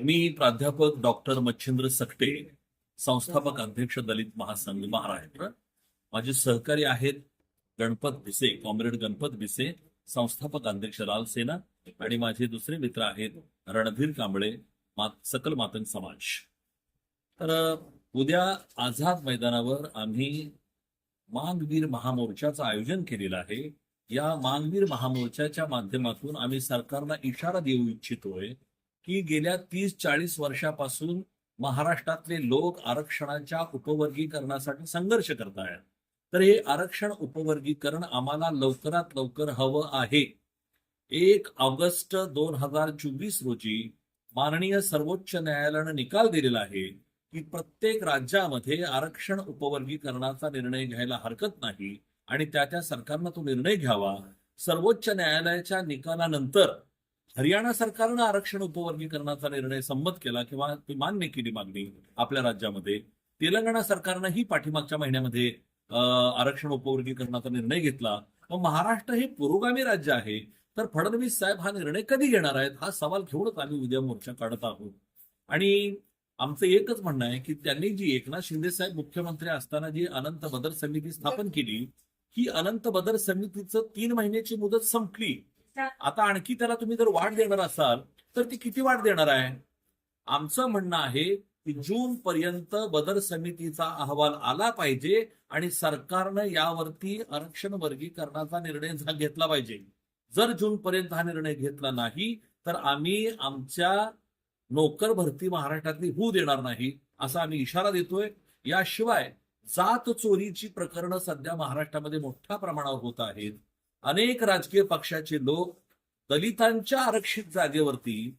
मी प्राध्यापक डॉक्टर मच्छिंद्र सकटे संस्थापक अध्यक्ष दलित महासंघ महाराष्ट्र. माझे सहकारी आहेत गणपत भिसे कॉम्रेड गणपत भिसे संस्थापक अध्यक्ष लाल सेना आणि माझे दुसरे मित्र आहेत रणधीर कांबळे मात सकल मातंग समाज. तर उद्या आझाद मैदानावर आम्ही मांगवीर महामोर्चाचं आयोजन केलेलं आहे. या मांगवीर महामोर्चाच्या माध्यमातून आम्ही सरकारला इशारा देऊ इच्छितोय की गेल्या तीस चाळीस वर्षापासून महाराष्ट्रातले लोक आरक्षणाच्या उपवर्गीकरणासाठी संघर्ष करत आहेत. तर हे आरक्षण उपवर्गीकरण आम्हाला लवकरात लवकर हवं आहे. एक ऑगस्ट दोन हजार चोवीस रोजी माननीय सर्वोच्च न्यायालयानं निकाल दिलेला आहे की प्रत्येक राज्यामध्ये आरक्षण उपवर्गीकरणाचा निर्णय घ्यायला हरकत नाही आणि त्या त्या सरकारनं तो निर्णय घ्यावा. सर्वोच्च न्यायालयाच्या निकालानंतर हरियाणा सरकारनं आरक्षण उपवर्गीकरणाचा निर्णय संमत केला किंवा ती मान्य केली मागणी आपल्या राज्यामध्ये. तेलंगणा सरकारनंही पाठीमागच्या महिन्यामध्ये आरक्षण उपवर्गीकरणाचा निर्णय घेतला. मग महाराष्ट्र हे पुरोगामी राज्य आहे. तर फडणवीस साहेब हा निर्णय कधी घेणार आहेत? हा सवाल घेऊनच आम्ही उद्या मोर्चा काढत आहोत. आणि आमचं एकच म्हणणं आहे की त्यांनी जी एकनाथ शिंदे साहेब मुख्यमंत्री असताना जी अनंत बदर समिती स्थापन केली ही अनंत बदर समितीचं तीन महिन्याची मुदत संपली. आता आणखी त्याला तुम्ही जर वाढ देणार असाल तर ती किती वाढ देणार आहे? आमचं म्हणणं आहे की जून पर्यंत बदर समितीचा अहवाल आला पाहिजे आणि सरकारनं यावरती आरक्षण वर्गीकरणाचा निर्णय घेतला पाहिजे. जर जून पर्यंत हा निर्णय घेतला नाही तर आम्ही आमच्या नोकर भरती महाराष्ट्रातली होऊ देणार नाही असा आम्ही इशारा देतोय. याशिवाय जात चोरीची प्रकरणं सध्या महाराष्ट्रामध्ये मोठ्या प्रमाणावर होत आहेत. अनेक राजकीय पक्षाचे लोक दलितांच्या आरक्षित जागेवरती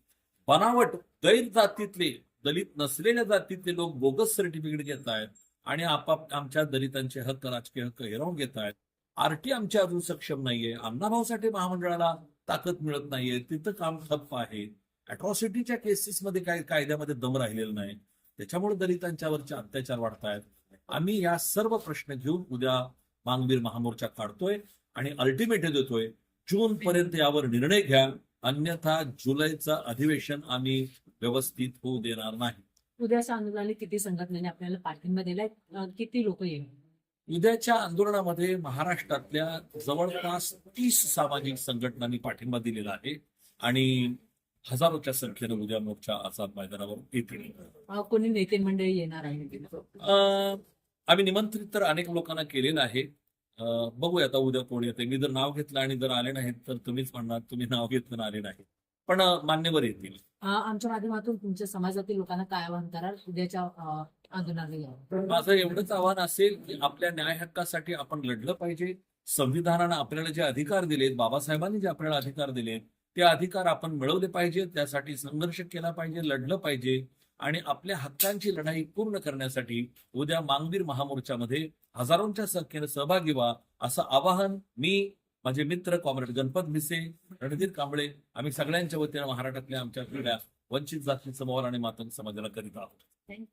बनावट गैर जातीतले दलित नसलेल्या जातीतले लोक बोगस सर्टिफिकेट घेत आहेत आणि आपाप आमच्या दलितांचे हक्क राजकीय हक्क हिरावून घेत आहेत. आरटी आमच्या अजून सक्षम नाहीये. अण्णाभाऊ महामंडळाला ताकद मिळत नाहीये. तिथं काम ठप्प आहे. अट्रॉसिटीच्या केसेसमध्ये काय कायद्यामध्ये दम राहिलेला नाही. त्याच्यामुळे दलितांच्यावरचे अत्याचार वाढत आहेत आम्ही या सर्व प्रश्न घेऊन उद्या मांगवीर महामोर्चा काढतोय. आणि अल्टिमेट देतोय. जून पर्यंत यावर निर्णय घ्या. अन्यथा जुलैचं अधिवेशन आम्ही व्यवस्थित होऊ देणार नाही. उद्याच्या आंदोलनाने किती संघटनेने आपल्याला पाठिंबा दिलाय किती लोक येईल? उद्याच्या आंदोलनामध्ये महाराष्ट्रातल्या जवळपास तीस सामाजिक संघटनांनी पाठिंबा दिलेला आहे आणि हजारोच्या संख्येनं उद्या मोर्चा आझाद मैदानावर येतील. कोणी नेते मंडळी येणार आहे? आम्ही निमंत्रित तर अनेक लोकांना केलेलं आहे. बघूया आता उद्या कोण येते. मी जर नाव घेतलं आणि जर आले नाहीत तर तुम्हीच म्हणणार तुम्ही नाव घेतलं आले नाही पण मान्यवर येतील. आमच्या माध्यमातून तुमच्या समाजातील लोकांना काय आवाहन कराल उद्याच्या आंदोलनाला माझं एवढंच आव्हान असेल की आपल्या न्याय हक्कासाठी आपण लढलं पाहिजे. संविधानानं आपल्याला जे अधिकार दिलेत बाबासाहेबांनी जे आपल्याला अधिकार दिलेत ते अधिकार आपण मिळवले पाहिजे त्यासाठी संघर्ष केला पाहिजे लढलं पाहिजे. आणि आपल्या हक्कांची लढाई पूर्ण करण्यासाठी उद्या मांगवीर महामोर्चामध्ये हजारोंच्या संख्येनं सहभागी व्हा असं आवाहन मी माझे मित्र कॉम्रेड गणपत मिसे रणधीर कांबळे आम्ही सगळ्यांच्या वतीनं महाराष्ट्रातल्या आमच्या क्रीडा वंचित जाती समोर आणि मातंग समाजाला करीत आहोत. थँक्यू